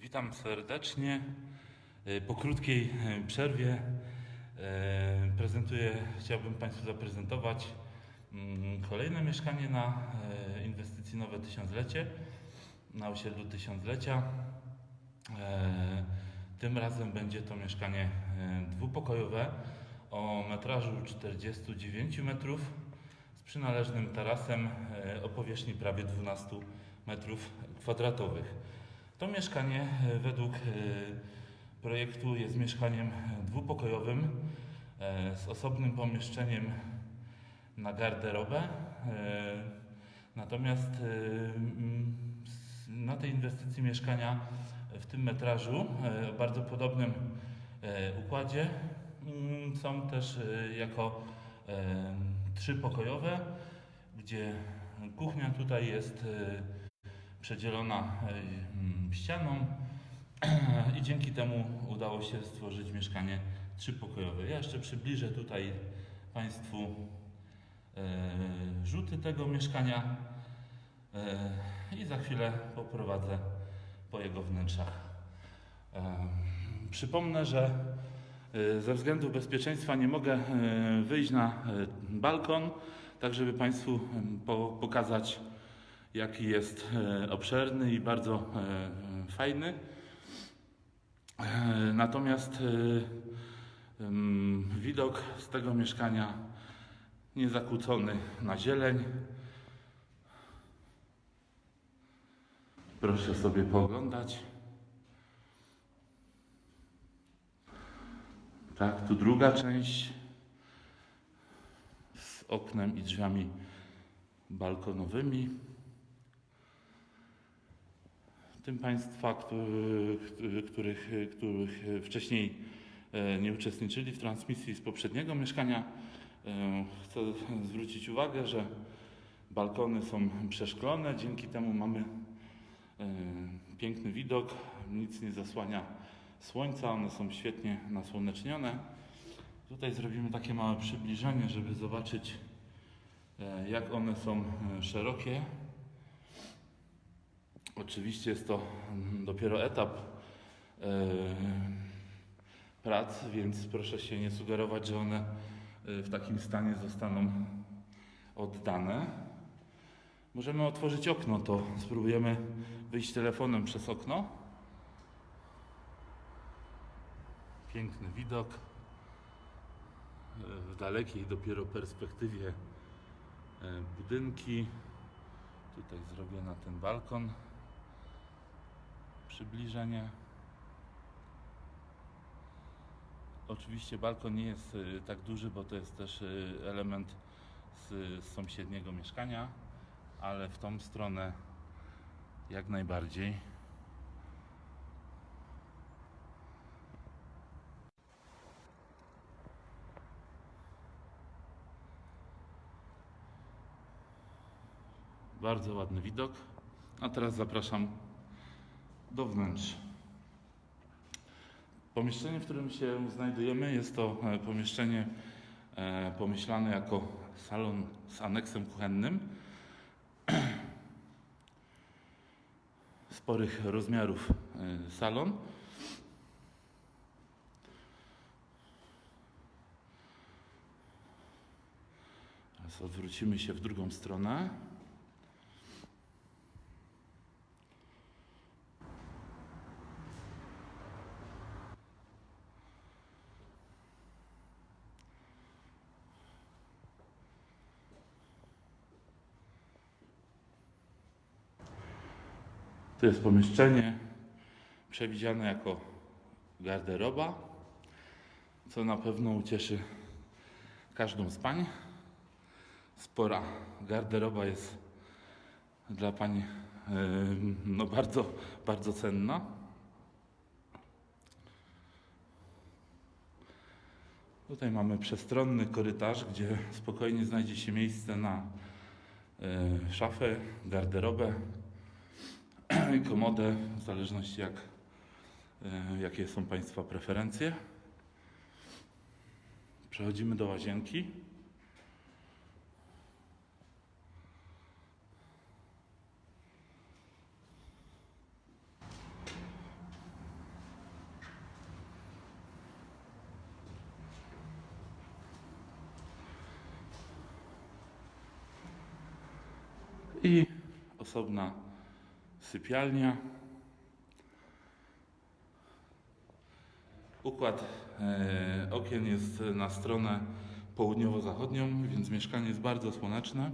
Witam serdecznie. E, Po krótkiej e, przerwie e, prezentuję, chciałbym Państwu zaprezentować mm, kolejne mieszkanie na inwestycji Nowe Tysiąclecie, na osiedlu Tysiąclecia. Tym razem będzie to mieszkanie dwupokojowe o metrażu 49 metrów z przynależnym tarasem o powierzchni prawie 12 metrów kwadratowych. To mieszkanie e, według e, projektu jest mieszkaniem e, dwupokojowym z osobnym pomieszczeniem na garderobę. Natomiast na tej inwestycji mieszkania w tym metrażu o bardzo podobnym układzie mm, są też jako trzypokojowe, gdzie kuchnia tutaj jest przedzielona e, mm, ścianą i dzięki temu udało się stworzyć mieszkanie trzypokojowe. Ja jeszcze przybliżę tutaj Państwu e, rzuty tego mieszkania e, i za chwilę poprowadzę po jego wnętrzach. Przypomnę, że ze względu bezpieczeństwa nie mogę wyjść na balkon, tak żeby Państwu pokazać jaki jest e, obszerny i bardzo e, fajny. E, Natomiast widok z tego mieszkania niezakłócony na zieleń. Proszę sobie pooglądać. Tak, tu druga część z oknem i drzwiami balkonowymi. Tym Państwa, którzy- których, których wcześniej e, nie uczestniczyli w transmisji z poprzedniego mieszkania, e, chcę zwrócić uwagę, że balkony są przeszklone, dzięki temu mamy e, piękny widok, nic nie zasłania słońca, one są świetnie nasłonecznione. Tutaj zrobimy takie małe przybliżenie, żeby zobaczyć jak one są szerokie. Oczywiście jest to dopiero etap e, prac, więc proszę się nie sugerować, że one e, w takim stanie zostaną oddane. Możemy otworzyć okno, to spróbujemy wyjść telefonem przez okno. Piękny widok. E, W dalekiej dopiero perspektywie budynki. Tutaj zrobię na ten balkon przybliżenie. Oczywiście balkon nie jest y, tak duży, bo to jest też y, element z, z sąsiedniego mieszkania, ale w tą stronę jak najbardziej. Bardzo ładny widok. A teraz zapraszam do wnętrz. Pomieszczenie, w którym się znajdujemy, jest to e, pomieszczenie e, pomyślane jako salon z aneksem kuchennym. Sporych rozmiarów e, salon. Teraz odwrócimy się w drugą stronę. To jest pomieszczenie przewidziane jako garderoba, co na pewno ucieszy każdą z pań. Spora garderoba jest dla pań e, no bardzo, bardzo cenna. Tutaj mamy przestronny korytarz, gdzie spokojnie znajdzie się miejsce na e, szafę, garderobę komodę, w zależności jak, e, jakie są Państwa preferencje. Przechodzimy do łazienki. I osobna sypialnia. Układ e, okien jest na stronę południowo-zachodnią, więc mieszkanie jest bardzo słoneczne.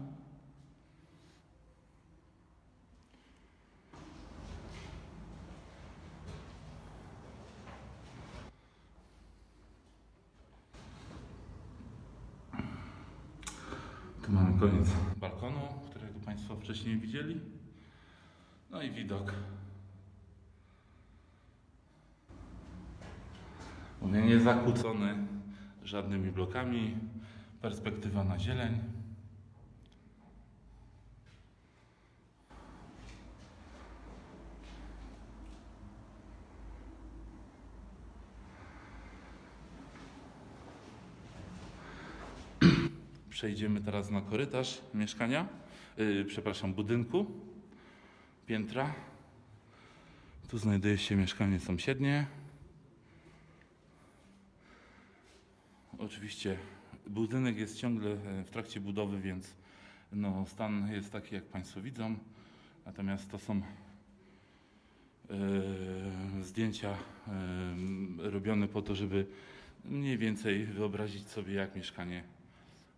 Tu mamy koniec balkonu, którego Państwo wcześniej widzieli. No i widok. Mówię, nie zakłócony żadnymi blokami. Perspektywa na zieleń. Przejdziemy teraz na korytarz mieszkania, yy, przepraszam, budynku, piętra. Tu znajduje się mieszkanie sąsiednie. Oczywiście budynek jest ciągle e, w trakcie budowy, więc no, stan jest taki, jak Państwo widzą. Natomiast to są e, zdjęcia e, robione po to, żeby mniej więcej wyobrazić sobie, jak mieszkanie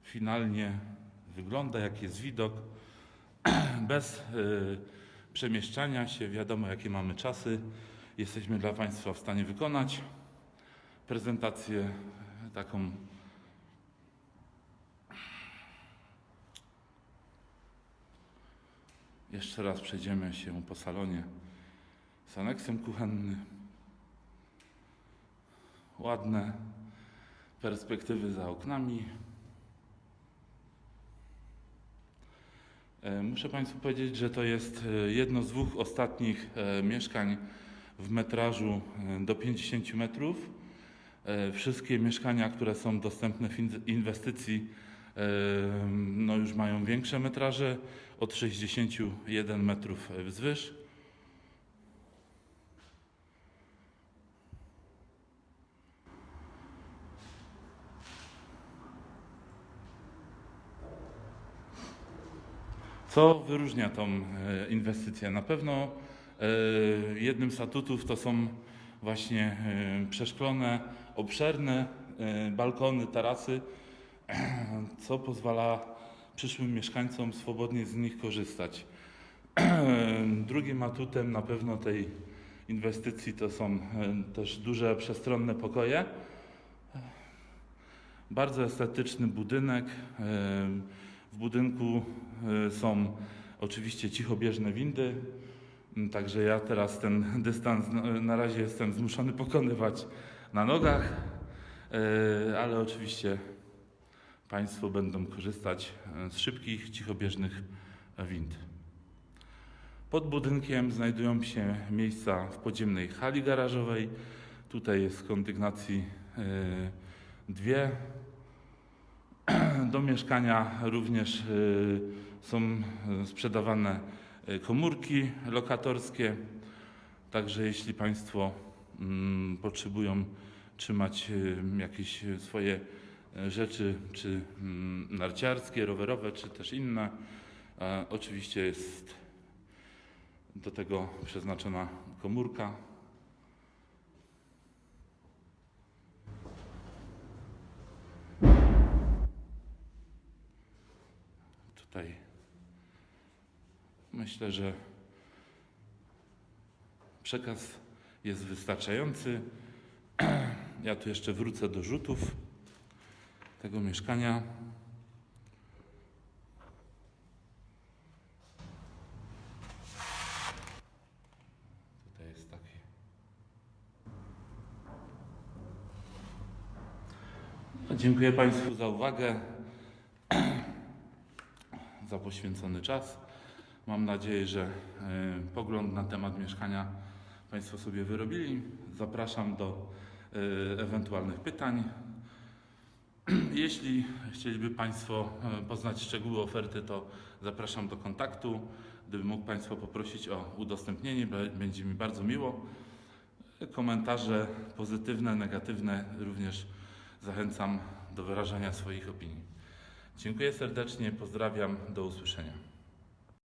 finalnie wygląda, jaki jest widok. Bez e, przemieszczania się, wiadomo, jakie mamy czasy. Jesteśmy dla Państwa w stanie wykonać prezentację taką Jeszcze raz przejdziemy się po salonie z aneksem kuchennym. Ładne perspektywy za oknami. Muszę Państwu powiedzieć, że to jest e, jedno z dwóch ostatnich e, mieszkań w metrażu e, do 50 metrów. E, Wszystkie mieszkania, które są dostępne w in- inwestycji, e, no już mają większe metraże, od 61 metrów wzwyż. Co wyróżnia tą e, inwestycję? Na pewno e, jednym z atutów to są właśnie e, przeszklone, obszerne balkony, tarasy, co pozwala przyszłym mieszkańcom swobodnie z nich korzystać. Drugim atutem na pewno tej inwestycji to są też duże przestronne pokoje. Bardzo estetyczny budynek. E, W budynku e, są oczywiście cichobieżne windy, także ja teraz ten dystans no, na razie jestem zmuszony pokonywać na nogach, e, ale oczywiście Państwo będą korzystać e, z szybkich, cichobieżnych wind. Pod budynkiem znajdują się miejsca w podziemnej hali garażowej. Tutaj jest kondygnacji e, dwie. Do mieszkania również e, są e, sprzedawane e, komórki lokatorskie. Także jeśli Państwo mm, potrzebują trzymać jakieś swoje rzeczy, czy mm, narciarskie, rowerowe, czy też inne, oczywiście jest do tego przeznaczona komórka. Tutaj myślę, że przekaz jest wystarczający. Ja tu jeszcze wrócę do rzutów tego mieszkania. Tutaj jest taki. No, Dziękuję Państwu za uwagę, za poświęcony czas. Mam nadzieję, że e, pogląd na temat mieszkania Państwo sobie wyrobili. Zapraszam do e, ewentualnych pytań. Jeśli chcieliby Państwo e, poznać szczegóły oferty, to zapraszam do kontaktu. Gdyby mógł Państwo poprosić o udostępnienie, będzie mi bardzo miło. Komentarze pozytywne, negatywne również zachęcam do wyrażania swoich opinii. Dziękuję serdecznie, pozdrawiam, do usłyszenia.